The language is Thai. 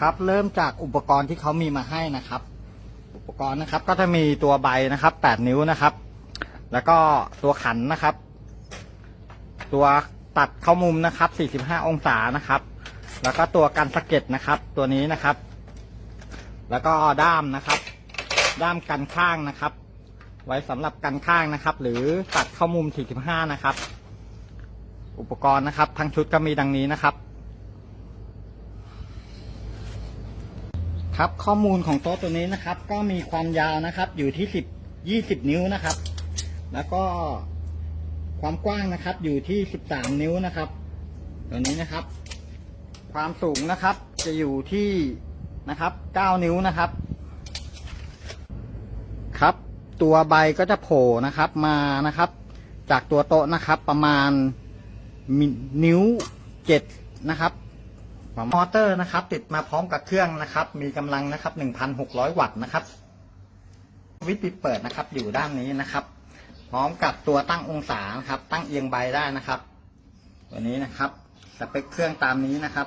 ครับเริ่มจากอุปกรณ์ที่เขามีมาให้นะครับ อุปกรณ์นะครับก็จะมีตัวใบนะครับ 8 นิ้วนะครับ แล้วก็ตัวขันนะครับ ตัวตัดเข้ามุมนะครับ 45 องศานะครับ แล้วก็ตัวกันสะเก็ดนะครับ ตัวนี้นะครับ แล้วก็ด้ามนะครับ ด้ามกันข้างนะครับ ไว้สำหรับกันข้างนะครับ หรือตัดเข้ามุม 45 นะครับ อุปกรณ์นะครับ ทั้งชุดก็มีดังนี้นะครับ ครับข้อมูลของโต๊ะตัวนี้นะครับ ก็มีความยาวนะครับ อยู่ที่สิบยี่สิบนิ้วนะครับ แล้วก็ความกว้างนะครับ อยู่ที่สิบสามนิ้วนะครับ ตัวนี้นะครับ ความสูงนะครับ จะอยู่ที่นะครับเก้านิ้วนะครับ ครับ ตัวใบก็จะโผล่นะครับมานะครับ จากตัวโต๊ะนะครับ ประมาณนิ้วเจ็ดนะครับ มอเตอร์นะครับ ติดมาพร้อมกับเครื่องนะครับ มีกำลังนะครับ 1,600 วัตต์นะครับ วิตช์ปิดเปิดนะครับ อยู่ด้านนี้นะครับ พร้อมกับตัวตั้งองศานะครับ ตั้งเอียงใบได้นะครับตัวนี้นะครับสเปคเครื่องตามนี้นะครับ